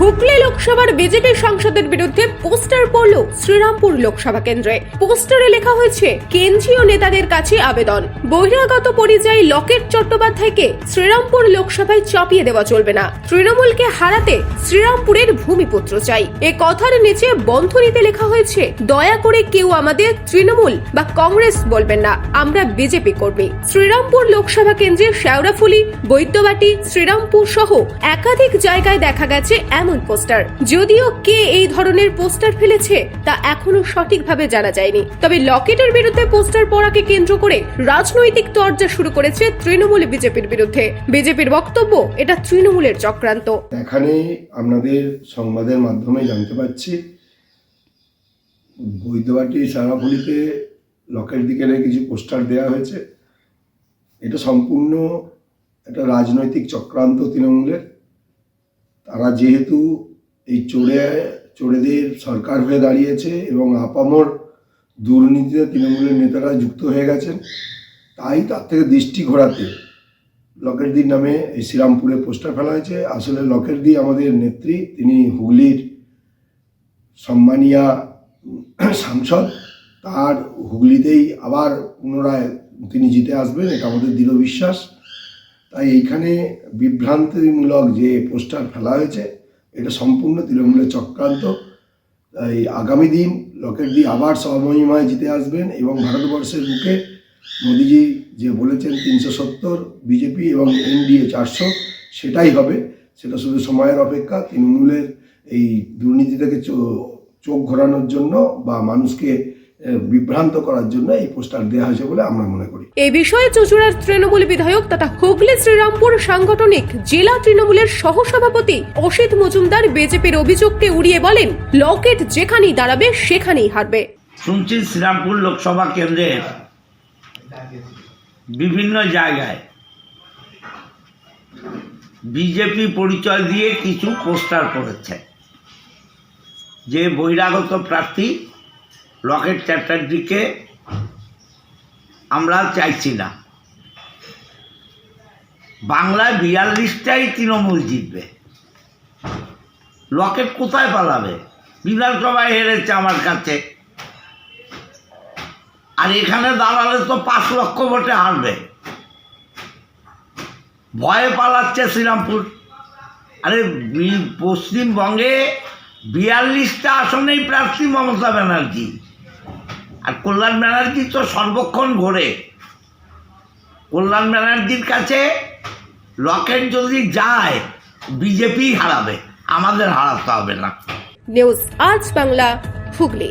হুগলি লোকসভার বিজেপি সাংসদের বিরুদ্ধে পোস্টার পড়ল শ্রীরামপুর লোকসভা কেন্দ্রে। পোস্টারে লেখা হয়েছে, কেন্দ্রীয় নেতাদের কাছে আবেদন। বহিরাগত পরিযায়ী লকেট চট্টোপাধ্যায়কে শ্রীরামপুর লোকসভায় চাপিয়ে দেওয়া চলবে না। তৃণমূলকে হারাতে শ্রীরামপুরের ভূমিপুত্র চাই। এ কথার নিচে বন্ধনীতে লেখা হয়েছে, দয়া করে কেউ আমাদের তৃণমূল বা কংগ্রেস বলবেন না। আমরা বিজেপি কর্মী। শ্রীরামপুর লোকসভা কেন্দ্রের শেওড়াফুলি বৈদ্যবাটি, শ্রীরামপুর সহ একাধিক জায়গায় দেখা গেছে এমন পোস্টার। যদিও কে এই ধরনের পোস্টার ফেলেছে, তা এখনও সঠিকভাবে জানা যায়নি। তবে লকেটের বিরুদ্ধে পোস্টার পড়াকে কেন্দ্র করে রাজনৈতিক তরজা শুরু করেছে তৃণমূল বিজেপির বিরুদ্ধে। বিজেপির বক্তব্য, এটা তৃণমূলের চক্রান্ত। এখানে আপনাদের সংবাদের মাধ্যমে জানতে পাচ্ছি, বৈদ্যবাটি সারাপুলিতে লকের দিকে কিছু পোস্টার দেওয়া হয়েছে। এটা সম্পূর্ণ একটা রাজনৈতিক চক্রান্ত তৃণমূলের। তারা যেহেতু এই চোরে, চোরেদের সরকার হয়ে দাঁড়িয়েছে এবং আপামর দুর্নীতিতে তৃণমূলের নেতারা যুক্ত হয়ে গেছেন, তাই তার থেকে দৃষ্টি ঘোরাতে লকেটদির নামে এই শ্রীরামপুরে পোস্টার ফেলা হয়েছে। আসলে লকেটদি আমাদের নেত্রী, তিনি হুগলির সম্মানিয়া সাংসদ। তার হুগলিতেই আবার পুনরায় তিনি জিতে আসবেন, এটা আমাদের দৃঢ় বিশ্বাস। তাই এইখানে বিভ্রান্তিমূলক যে পোস্টার ফেলা হয়েছে, এটা সম্পূর্ণ তৃণমূলের চক্রান্ত। তাই আগামী দিন লকেটদি আবার স্বমহিমায় জিতে আসবেন এবং ভারতবর্ষের বুকে মোদিজি যে বলেছেন তিনশো সত্তর, বিজেপি এবং এনডিএ চারশো, সেটাই হবে। সেটা শুধু সময়ের অপেক্ষা, তৃণমূলের এই দুর্নীতি থেকে চো- চোখ ঘোরানোর জন্য বা মানুষকে বিভ্রান্ত করার জন্য এই পোস্টার দেওয়া হয়েছে বলে আমরা মনে করি। এই বিষয়ে চুচুড়ার তৃণমূল বিধায়ক তথা হুগলি শ্রীরামপুর সাংগঠনিক জেলা তৃণমূলের সহসভাপতি অসিত মজুমদার বিজেপির অভিযোগকে উড়িয়ে বলেন লকেট যেখানেই দাঁড়াবে সেখানেই হারবে। শুনছি শ্রীরামপুর লোকসভা কেন্দ্রের বিভিন্ন জায়গায় বিজেপি পরিচয় দিয়ে কিছু পোস্টার করেছে। যে বহিরাগত প্রার্থী লকেট চ্যাটার্জিকে আমরা চাইছি না। বাংলায় বিয়াল্লিশটাই তৃণমূল জিতবে। লকেট কোথায় পালাবে? বিধানসভায় হেরেছে আমার কাছে। আর এখানে দাঁড়ালে তো পাঁচ লক্ষ ভোটে হারবে। ভয়ে পালাচ্ছে শ্রীরামপুর। আরে পশ্চিমবঙ্গে বিয়াল্লিশটা আসনেই প্রার্থী মমতা ব্যানার্জি। আর কল্যাণ ব্যানার্জি তো সর্বক্ষণ ঘোরে। কল্যাণ ব্যানার্জির কাছে লকেট যদি যায় বিজেপি হারাবে, আমাদের হারাতে হবে না। নিউজ আজ বাংলা, হুগলি।